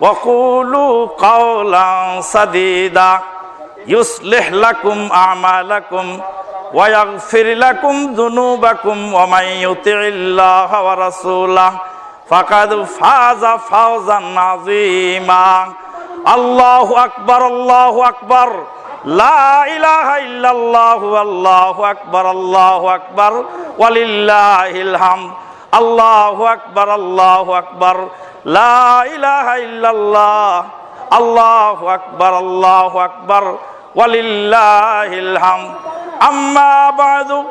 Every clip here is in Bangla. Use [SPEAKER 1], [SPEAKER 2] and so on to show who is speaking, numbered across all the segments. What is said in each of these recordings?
[SPEAKER 1] وقولوا قولا سديدا يصلح لكم أعمالكم ويغفر لكم ذنوبكم ومن يطع الله ورسوله فقد فاز فوزا عظيما الله أكبر الله أكبر لا إله إلا الله والله أكبر الله أكبر ولله الحمد الله أكبر الله أكبر لا إله إلا الله الله أكبر الله أكبر ولله الحمد أما بعد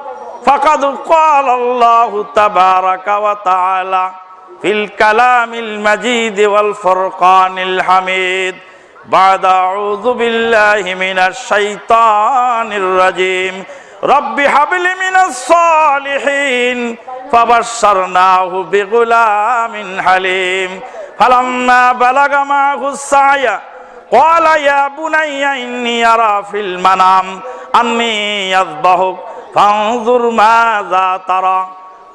[SPEAKER 1] فقد قال الله تبارك وتعالى في الكلام المجيد والفرقان الحميد بعد أعوذ بالله من الشيطان الرجيم رب هب لي من الصالحين فبشرناه بغلام حليم فلما بلغ معه السعي قال يا بني إني أرى في المنام أني يذبحك فانظر ماذا ترى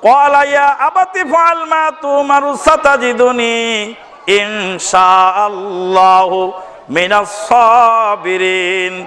[SPEAKER 1] قال يا أبت فعل ما تؤمر ستجدني إن شاء الله من الصابرين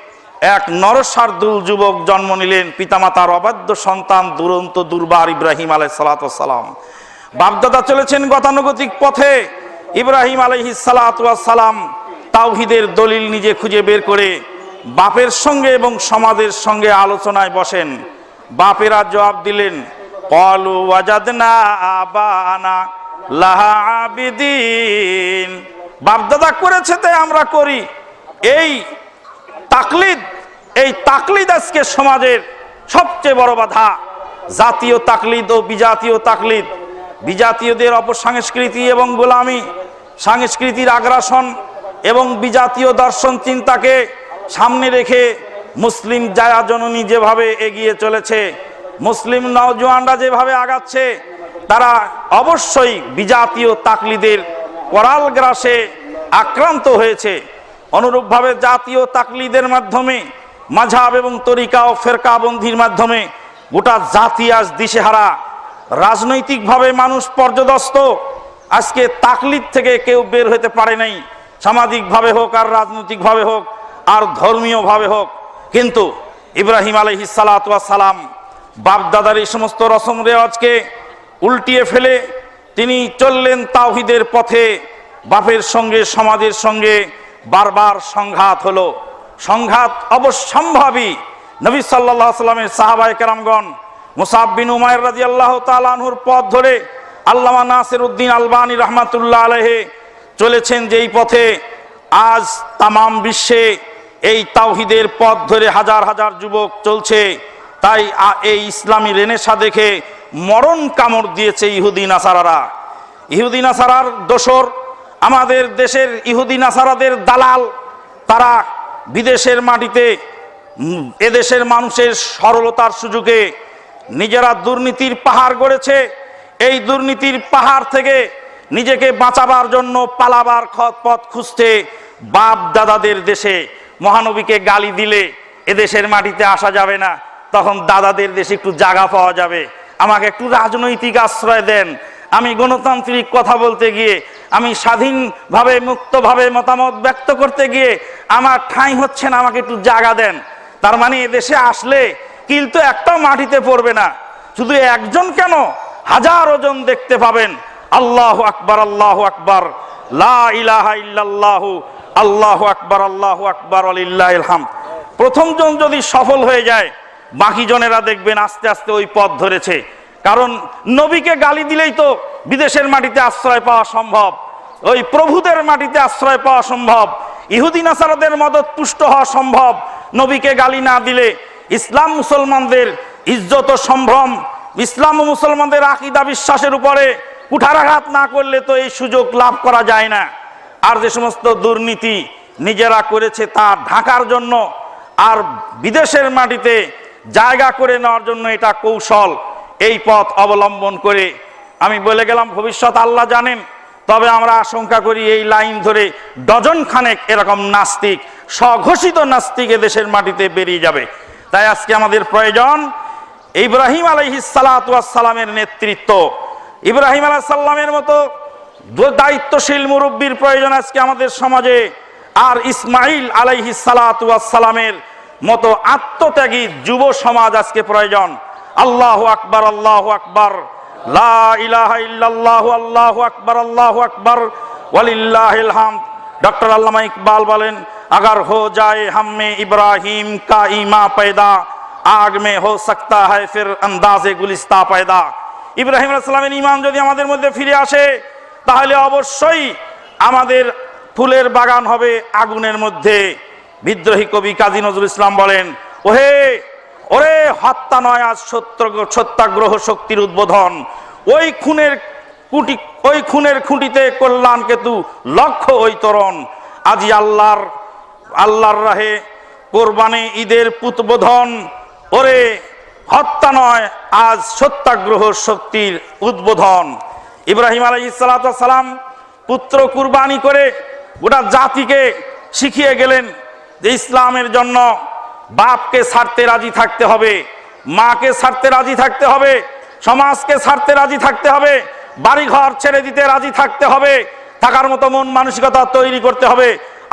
[SPEAKER 1] এক নরসার্দুল যুবক জন্ম নিলেন, পিতামাতার অবাধ্য সন্তান দুরন্ত দুর্বার ইব্রাহিম আলাই সালাম। বাপদাদা চলেছেন গতানুগতিক পথে, ইব্রাহিম আলহি সালাম তাওহিদের দলিল নিজে খুঁজে বের করে বাপের সঙ্গে এবং সমাজের সঙ্গে আলোচনায় বসেন। বাপেরা জবাব দিলেন বাপদাদা করেছে তাই আমরা করি। এই তাকলিদ এই তাকলিদ আজকে সমাজের সবচেয়ে বড় বাধা। জাতীয় তাকলিদ ও বিজাতীয় তাকলিদ। বিজাতীয়দের অপসংস্কৃতি এবং গোলামি, সাংস্কৃতির আগ্রাসন এবং বিজাতীয় দর্শন চিন্তাকে সামনে রেখে মুসলিম জায়া জননী যেভাবে এগিয়ে চলেছে, মুসলিম নওজোয়ানরা যেভাবে আগাচ্ছে, তারা অবশ্যই বিজাতীয় তাকলিদের করাল গ্রাসে আক্রান্ত হয়েছে। অনুরূপভাবে জাতীয় তাকলিদের মাধ্যমে মাঝাব এবং তরিকা ও ফেরকাবন্দির মাধ্যমে গোটা জাতি আজ দিশেহারা। রাজনৈতিকভাবে মানুষ পর্যদস্ত। আজকে তাকলিদ থেকে কেউ বের হতে পারে নাই। সামাজিকভাবে হোক আর রাজনৈতিকভাবে হোক, আর ধর্মীয়ভাবে হোক। কিন্তু ইব্রাহিম আলহি সালাম বাপদাদার এই সমস্ত রসম রেওয়াজকে উল্টিয়ে ফেলে তিনি চললেন তাওহিদের পথে। বাপের সঙ্গে, সমাজের সঙ্গে বারবার সংঘাত হলো। সংঘাত অবশ্যম্ভাবী। নবী সাল্লাহ সাল্লামের সাহাবায় কেরামগণ মুসাববিন উমায়ের রাজি আল্লাহ তালানহুর পথ ধরে আল্লামা নাসির উদ্দিন আলবানী রহমাতুল্লাহ আলহে চলেছেন যেই পথে আজ তামাম বিশ্বে এই তাওহিদের পথ ধরে হাজার হাজার যুবক চলছে। তাই এই ইসলামী রেনেসা দেখে মরণ কামড় দিয়েছে ইহুদি নাসারারা। ইহুদি নাসারার দোসর আমাদের দেশের ইহুদি নাসারাদের দালাল, তারা বিদেশের মাটিতে এদেশের মানুষের সরলতার সুযোগে নিজেরা দুর্নীতির পাহাড় গড়েছে। এই দুর্নীতির পাহাড় থেকে নিজেকে বাঁচাবার জন্য পালাবার পথ খুঁজতে বাপ দাদাদের দেশে মহানবীকে গালি দিলে এদেশের মাটিতে আসা যাবে না। তখন দাদাদের দেশে একটু জায়গা পাওয়া যাবে। আমাকে একটু রাজনৈতিক আশ্রয় দেন। আমি গণতান্ত্রিক কথা বলতে গিয়ে আমি স্বাধীনভাবে, মুক্তভাবে মতামত ব্যক্ত করতে গিয়ে আমার ঠাঁই হচ্ছে না, আমাকে একটু জায়গা দেন। তার মানে এদেশে আসলে কিন্তু একটা মাটিতে পড়বে না। শুধু একজন কেন? হাজার ওজন দেখতে পাবেন। আল্লাহ আকবার আল্লাহ আকবার। আল্লাহ আকবার আল্লাহ আকবার আলিল্লাহিল হামদ প্রথম জন যদি সফল হয়ে যায়, বাকি জনেরা দেখবেন আস্তে আস্তে ওই পথ ধরেছে। কারণ নবীকে গালি দিলেই তো বিদেশের মাটিতে আশ্রয় পাওয়া সম্ভব, ওই প্রভুদের মাটিতে আশ্রয় পাওয়া সম্ভব, ইহুদি নাসারাদের মদত পুষ্ট হওয়া সম্ভব, নবীকে গালি না দিলে ইসলাম মুসলমানদের ইজ্জত ও সম্ভ্রম, ইসলাম ও মুসলমানদের আকিদা বিশ্বাসের উপরে কুঠারাঘাত না করলে তো এই সুযোগ লাভ করা যায় না। আর যে সমস্ত দুর্নীতি নিজেরা করেছে তা ঢাকার জন্য, আর বিদেশের মাটিতে জায়গা করে নেওয়ার জন্য এটা কৌশল এই পথ অবলম্বন করে। আমি বলে গেলাম, ভবিষ্যৎ আল্লাহ জানেন, তবে আমরা আশঙ্কা করি এই লাইন ধরে ডজন খানেক এরকম নাস্তিক, স্বঘোষিত নাস্তিক দেশের মাটিতে বেরিয়ে যাবে। তাই আজকে আমাদের প্রয়োজন ইব্রাহিম আলহিসালামের নেতৃত্ব। ইব্রাহিম আলাহ সাল্লামের মতো দায়িত্বশীল মুরব্বীর প্রয়োজন আজকে আমাদের সমাজে। আর ইসমাইল আলাইহি সালামের মতো আত্মত্যাগী যুব সমাজ আজকে প্রয়োজন। আল্লাহ আকবার আল্লাহ আকবার লা ইলাহা ইল্লাল্লাহু আল্লাহু আকবার আল্লাহু আকবার ওয়ালিল্লাহিল হামদ ডক্টর আল্লামা ইকবাল বলেন अगर हो जाए हम में इब्राहिम का ईमा पैदा आग में हो सकता है फिर अंदाजे गुलिस्ता पैदा ইব্রাহিম আলাইসালামের ইমান যদি আমাদের মধ্যে ফিরে আসে তাহলে অবশ্যই আমাদের ফুলের বাগান হবে আগুনের মধ্যে বিদ্রোহী কবি কাজী নজরুল ইসলাম বলেন ওহে ওরে হত্যা নয়, আজ সত্য, সত্যাগ্রহ শক্তির উদ্বোধন। ওই খুনের কুটি, ওই খুনের খুঁটিতে কল্যাণ কেতু লক্ষ্য ওই তরণ। আজি আল্লাহর আল্লাহর রাহে কোরবানি ঈদের পুতবোধন। ওরে হত্যা নয়, আজ সত্যাগ্রহ শক্তির উদ্বোধন। ইব্রাহিম আলাই সালাম পুত্র কুরবানি করে গোটা জাতিকে শিখিয়ে গেলেন যে ইসলামের জন্য বাপকে ছাড়তে রাজি থাকতে হবে, মাকে ছাড়তে রাজি থাকতে হবে, সমাজকে ছাড়তে রাজি থাকতে হবে, বাড়িঘর ছেড়ে দিতে রাজি থাকতে হবে, থাকার মতো মন মানসিকতা তৈরি করতে হবে।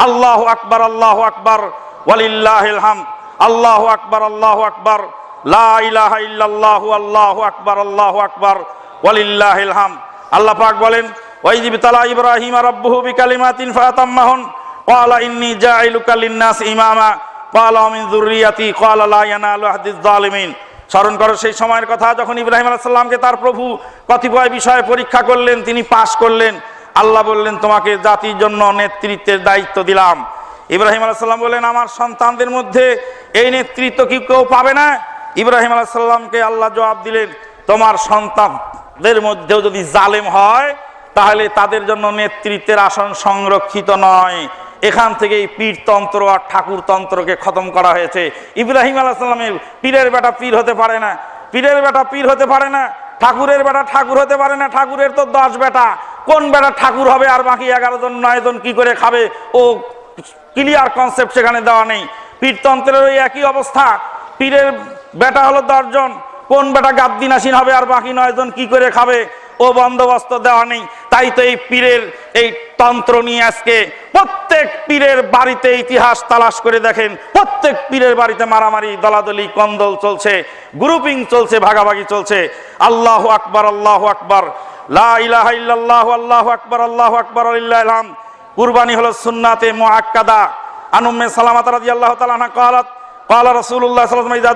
[SPEAKER 1] আল্লাহ আকবার আল্লাহ আকবার, ওয়ালিল্লাহিল হাম আল্লাহ আকবার আল্লাহ আকবার আল্লাহু বলেন তালা ইমামা স্মরণ করো, সেই সময়ের কথা যখন ইব্রাহিম আলাইহিস সালামকে তার প্রভু কতিপয় বিষয়ে পরীক্ষা করলেন, তিনি পাশ করলেন। আল্লাহ বললেন, তোমাকে জাতির জন্য নেতৃত্বের দায়িত্ব দিলাম। ইব্রাহিম আলাইহিস সালাম বললেন, আমার সন্তানদের মধ্যে এই নেতৃত্ব কি কেউ পাবে না? ইব্রাহিম আলাইহিস সালামকে আল্লাহ জবাব দিলেন, তোমার সন্তানদের মধ্যেও যদি জালেম হয়, তাহলে তাদের জন্য নেতৃত্বের আসন সংরক্ষিত নয়। এখান থেকে এই পীরতন্ত্র আর ঠাকুরতন্ত্রকে খতম করা হয়েছে। ইব্রাহিম আলাহিসাল্লামের পীরের বেটা পীর হতে পারে না। পীরের বেটা পীর হতে পারে না, ঠাকুরের বেটা ঠাকুর হতে পারে না, ঠাকুরের তো দশ বেটা। কোন বেটা ঠাকুর হবে আর বাকি এগারো জন, নয় জন কি করে খাবে? ও ক্লিয়ার কনসেপ্ট সেখানে দেওয়া নেই। পীরতন্ত্রের ওই একই অবস্থা। পীরের বেটা হলো দশজন কোন বেটা গাদ্দিনাসীন হবে আর বাকি নয়জন কি করে খাবে? ও বন্দোবস্ত দেওয়া নেই। তাই তো এই পীরের এই তন্ত্র নিয়ে আজকে প্রত্যেক পীরের বাড়িতে ইতিহাস তালাশ করে দেখেন। প্রত্যেক পীরের বাড়িতে মারামারি, দলাদলি, কন্দল চলছে গ্রুপিং চলছে, ভাগাভাগি চলছে। আল্লাহ আকবর আল্লাহ আকবর। আল্লাহ আকবর আল্লাহ আকবর আল্লাহ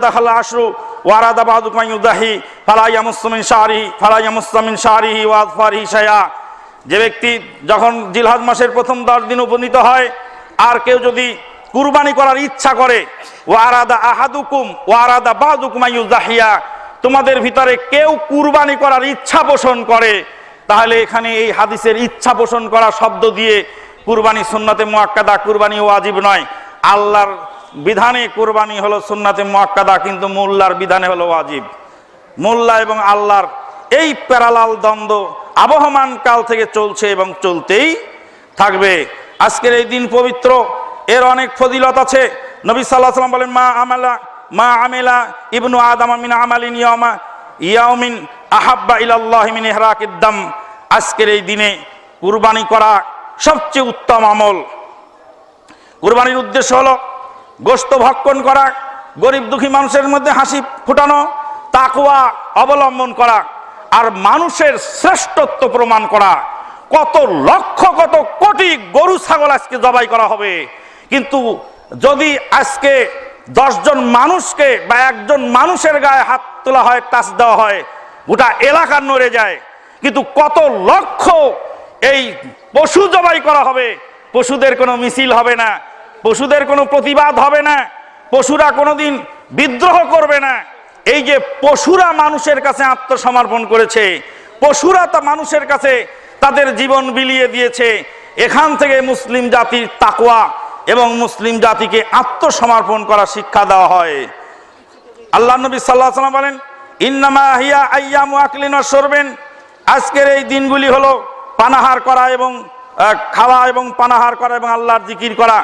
[SPEAKER 1] তালা আশরু। ওয়ারাদা বাদুকা ইউদাহি ফালাই আমুসমিন শাহরি ফালাই আমুসমিন শাহরিহি ওয়াজফারহি শায়া যে ব্যক্তি যখন জিলহাজ মাসের প্রথম দশ দিন উপনীত হয়, আর কেউ যদি কুরবানি করার ইচ্ছা করে, ওয়ারাদা আহাদুকুম, ওয়ারাদা বাদুকুমা বাহাদুকুমাইহিয়া তোমাদের ভিতরে কেউ কুরবানি করার ইচ্ছা পোষণ করে, তাহলে এখানে এই হাদিসের ইচ্ছা পোষণ করা শব্দ দিয়ে কুরবানি সুন্নতে মোয়াক্কাদা কুরবানি ওয়াজিব নয়। আল্লাহর বিধানে কুরবানি হলো সুন্নাতে মুআক্কাদা কিন্তু মোল্লার বিধানে হলো ওয়াজিব। মোল্লা এবং আল্লাহর এই প্যারালাল দ্বন্দ্ব আবহমান কাল থেকে চলছে এবং চলতেই থাকবে। আজকের এই দিন পবিত্র, এর অনেক ফজিলত আছে। নবী সাল্লাহ সাল্লাম বলেন, মা আমালা, মা আমেলা ইবনু আদম মিন আমালিন ইয়ামা ইয়াউমিন আহাব্বা ইলাল্লাহ মিন ইহরাকিদ্দাম আজকের এই দিনে কুরবানি করা সবচেয়ে উত্তম আমল। কুরবানির উদ্দেশ্য হলো গোস্ত ভক্ষণ করা, গরিব দুঃখী মানুষের মধ্যে হাসি ফুটানো তাকুয়া অবলম্বন করা আর মানুষের শ্রেষ্ঠত্ব প্রমাণ করা। কত লক্ষ, কত কোটি গরু, ছাগল আজকে জবাই করা হবে। কিন্তু যদি আজকে দশজন মানুষকে বা একজন মানুষের গায়ে হাত তোলা হয়, টাচ দেওয়া হয়, গোটা এলাকা নড়ে যায়, কিন্তু কত লক্ষ এই পশু জবাই করা হবে, পশুদের কোনো মিছিল হবে না। পশুদের কোনো প্রতিবাদ হবে না, পশুরা কোনোদিন বিদ্রোহ করবে না। এই যে পশুরা মানুষের কাছে আত্মসমর্পণ করেছে, পশুরা তা মানুষের কাছে তাদের জীবন বিলিয়ে দিয়েছে, এখান থেকে মুসলিম জাতির তাকওয়া এবং মুসলিম জাতিকে আত্মসমর্পণ করা শিক্ষা দেওয়া হয়। আল্লাহ নবী সাল্লাহ সাল্লাম বলেন, ইন্নামা হিয়া আইয়ামু আকলিন সরবেন আজকের এই দিনগুলি হলো পানাহার করা এবং খাওয়া এবং পানাহার করা এবং আল্লাহর জিকির করা।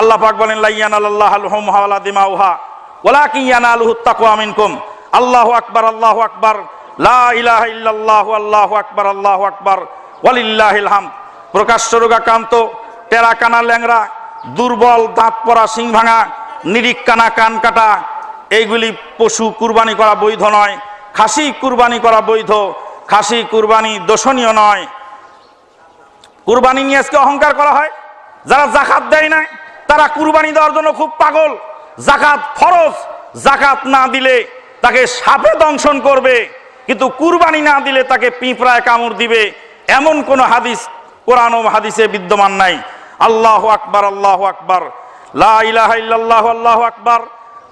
[SPEAKER 1] আল্লাহ পাক বলেন, লাইয়ান আল্লাহ আলহম হাওয়ালা দিমা উহা ওলা কিয়ানা আলহু তাকুয়া মিনকুম। আল্লাহু আকবার আল্লাহু আকবার। লা ইলাহা ইল্লাল্লাহু, আল্লাহু আকবার আল্লাহু আকবার। ওয়ালিল্লাহিল হামদ। প্রকাশ্য রোগাক্রান্ত টেরা কানা ল্যাংরা দুর্বল দাঁত পড়া সিং ভাঙা নিরিক কানা কাটা, এইগুলি পশু কুরবানি করা বৈধ নয়, খাসি কুরবানি করা বৈধ, খাসি কুরবানি দোষণীয় নয়। কুরবানি নিয়ে আজকে অহংকার করা হয়, যারা জাকাত দেয় না তারা কুরবানি দেওয়ার জন্য খুব পাগল। জাকাত ফরজ। জাকাত না দিলে তাকে সাপে দংশন করবে। কিন্তু কুরবানি না দিলে তাকে পিঁপড়ায় কামড় দিবে। এমন কোন হাদিস কোরআন হাদিসে বিদ্যমান নাই। আল্লাহ আকবার আল্লাহ আকবার। লা ইলাহা ইল্লাল্লাহ, আল্লাহ আকবার।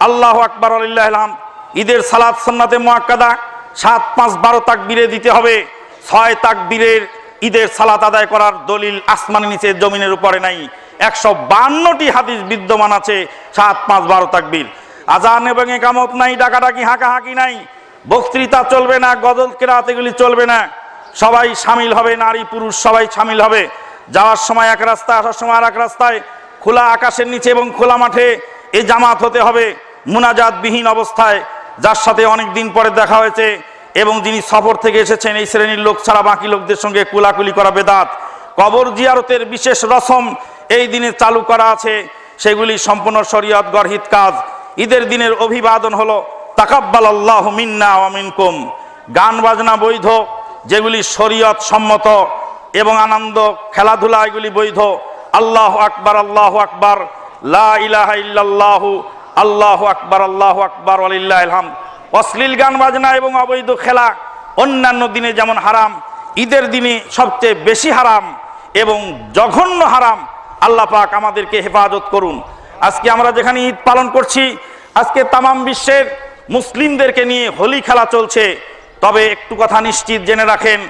[SPEAKER 1] আল্লাহ আকবার আলিল্লাহ ঈদের সালাদ সন্নাতে মোয়াক্কাদা সাত, পাঁচ, বারো তাকবীরে দিতে হবে। ছয় তাকবীরের ঈদের সালাত আদায় করার দলিল আসমানের নিচে জমিনের উপরে নাই। একশো বান্নটি হাদিস বিদ্যমান আছে, সাত, পাঁচ, বারো তাকবির। আজান এবং একামত নাই, ডাকাডাকি, হাঁকাহাঁকি নাই। বক্তৃতা চলবে না, গজল, কেরাত, এগুলি চলবে না। সবাই সামিল হবে, নারী, পুরুষ, সবাই সামিল হবে। যাওয়ার সময় এক রাস্তায়, আসার সময় আর এক রাস্তায়, খোলা আকাশের নিচে এবং খোলা মাঠে এ জামাত হতে হবে। মুনাজাতবিহীন অবস্থায়, যার সাথে অনেক দিন পরে দেখা হয়েছে এবং যিনি সফর থেকে এসেছেন, এই শ্রেণির লোক ছাড়া বাকি লোকদের সঙ্গে কুলাকুলি করা বেদাত। কবর জিয়ারতের বিশেষ রসম এই দিনে চালু করা আছে সেগুলি সম্পূর্ণ শরীয়ত গরহিত কাজ। ঈদের দিনের অভিবাদন হলো, তাকাব্বাল আল্লাহ মিন্না ওয়ামিনকুম গান বাজনা বৈধ, যেগুলি শরীয়ত সম্মত এবং আনন্দ, খেলাধুলা এগুলি বৈধ। আল্লাহ আকবার আল্লাহ আকবার ইল্লাল্লাহু, আল্লাহ আকবার আল্লাহ আকবার আলিল্লাহ হামদ। অশ্লীল গান বাজনা এবং অবৈধ খেলা অন্যান্য দিনে যেমন হারাম, ঈদের দিনে সবচেয়ে বেশি হারাম এবং জঘন্য হারাম আল্লাহ পাক আমাদেরকে হেফাজত করুন। আজকে আমরা যেখানে ঈদ পালন করছি, আজকে তামাম বিশ্বের মুসলিমদেরকে নিয়ে হোলি খেলা চলছে। তবে একটু কথা নিশ্চিত জেনে রাখেন,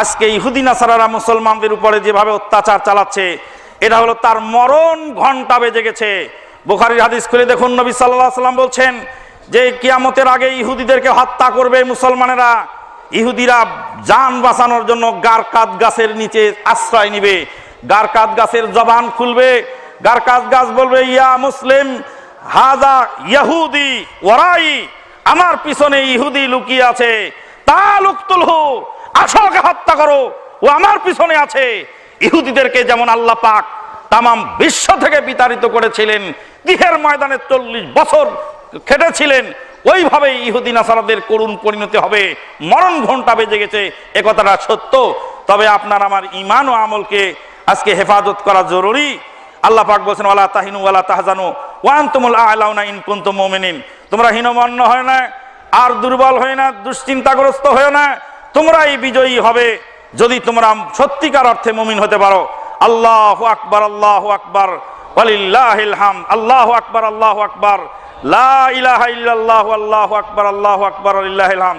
[SPEAKER 1] আজকে ইহুদি নাসারারা মুসলমানদের উপরে যেভাবে অত্যাচার চালাচ্ছে, এটা হলো তার মরণ ঘণ্টা বেজে গেছে। বুখারির হাদিস খুলে দেখুন, নবী সাল্লাহ সাল্লাম বলছেন যে, কিয়ামতের আগে ইহুদিদেরকে হত্যা করবে মুসলমানেরা। ইহুদিরা যান বাঁচানোর জন্য গারকাত গাছের নিচে আশ্রয় নিবে। গারকাত গাছের জবান খুলবে গারকাত গাছ বলবে, ইয়া মুসলিম, হাজা ইয়াহুদি ওরাই আমার পিছনে ইহুদি লুকিয়ে আছে তা লুকতুলহু আসলকে হত্যা করো, ও আমার পিছনে আছে। ইহুদিদেরকে যেমন আল্লাহ পাক তামাম বিশ্ব থেকে বিতাড়িত করেছিলেন, দিহের ময়দানে চল্লিশ বছর খেটেছিলেন ওইভাবে ইহুদি নাসারাদের করুণ পরিণতি হবে, মরণ ঘণ্টা বেজে গেছে, এ কথাটা সত্য। তবে আপনার আমার ইমান ও আমলকে আজকে হেফাজত করা জরুরি। আল্লাহ পাক বলছেন, ওয়ালা তাহিনু ওয়ালা তাহজানু ওয়ান তুমুল আলাউনা ইন কুনতুম মুমিনিন। তোমরা হীনমন্য হয় না, আর দুর্বল হয় না, দুশ্চিন্তাগ্রস্ত হয় না, তোমরাই বিজয়ী হবে যদি তোমরা সত্যিকার অর্থে মুমিন হতে পারো। আল্লাহ আকবার আল্লাহ আকবার হাম আল্লাহ আকবার আল্লাহ আকবার, লা ইলাহা ইল্লাল্লাহ, আল্লাহু আকবার আল্লাহু আকবার, ওয়ালিল্লাহিল হাম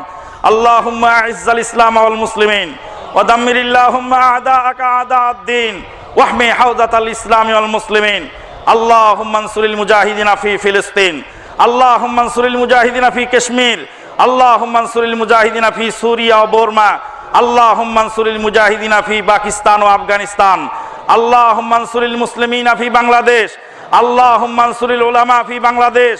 [SPEAKER 1] আল্লাহুম্মা আইজ্জাল ইসলাম ওয়াল মুসলিমিন। ودمر اللهم أعداءك أعداء الدين واحمي حوزة الإسلام والمسلمين اللهم انصر المجاهدين في فلسطين اللهم انصر المجاهدين في كشمير اللهم انصر المجاهدين في سوريا وبورما اللهم انصر المجاهدين في باكستان وافغانستان اللهم انصر المسلمين في بنغلاديش اللهم انصر العلماء في بنغلاديش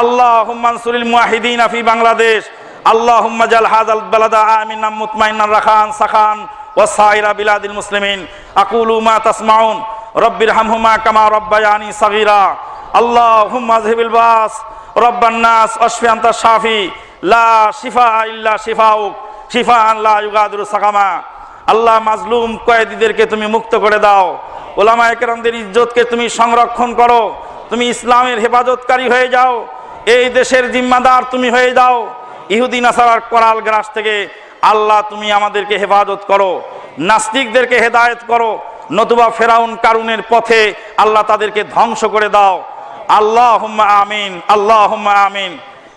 [SPEAKER 1] اللهم انصر الموحدين في بنغلاديش বাংলাদেশ আল্লাহ জাল হাজাল বালাদা আমিন মুতমাইন রাখান সাখান ওয়াসাইরা বিলাদিল মুসলিমিন। আকুলু মা তাসমাউন। রব্বির হামহুমা কামা রব্বায়ানি সাগীরা। আল্লাহুম্মা আযহিবিল বাস। রব্বান নাস আনতা শাফি। লা শিফা ইল্লা শিফাউক। শিফাআন লা ইউগাদিরু আল্লাহ মাজলুম কয়েদিদেরকে তুমি মুক্ত করে দাও। ওলামা একরামদের ইজ্জতকে তুমি সংরক্ষণ করো। তুমি ইসলামের হেফাজতকারী হয়ে যাও। এই দেশের জিম্মাদার তুমি হয়ে যাও। ইহুদি নাসারার করাল গ্রাস থেকে আল্লাহ তুমি আমাদেরকে হেফাজত করো, নাস্তিকদেরকে হেদায়ত করো, নতুবা ফেরাউন কারুনের পথে আল্লাহ তাদেরকে ধ্বংস করে দাও। আল্লাহ আমিন আল্লাহ আমিন।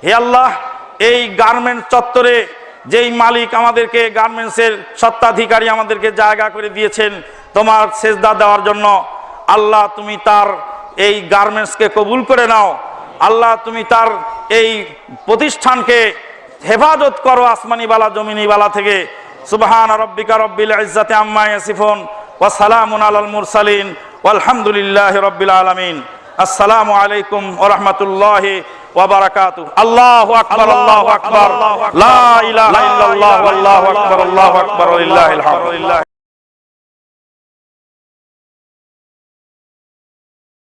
[SPEAKER 1] হে আল্লাহ, এই গার্মেন্টস চত্বরে যেই মালিক আমাদেরকে গার্মেন্টসের সত্ত্বাধিকারী আমাদেরকে জায়গা করে দিয়েছেন তোমার সেজদা দেওয়ার জন্য, আল্লাহ তুমি তার এই গার্মেন্টসকে কবুল করে নাও। আল্লাহ তুমি তার এই প্রতিষ্ঠানকে হেফাজত করো আসমানি বালা, জমিনি বালা থেকে। সুবহান রব্বিকা রব্বিল ইজ্জাতি আম্মা ইয়াসিফুন ওয়া সালামুন আলাল মুরসালিন ওয়ালহামদুলিল্লাহি রব্বিল আলামিন। আসসালামু আলাইকুম ওয়া রাহমাতুল্লাহি ওয়া বারাকাতুহু। আল্লাহু আকবার আল্লাহু আকবার। লা ইলাহা ইল্লাল্লাহ, ওয়াল্লাহু আকবার, আল্লাহু আকবার ওয়া লিল্লাহিল হামদ।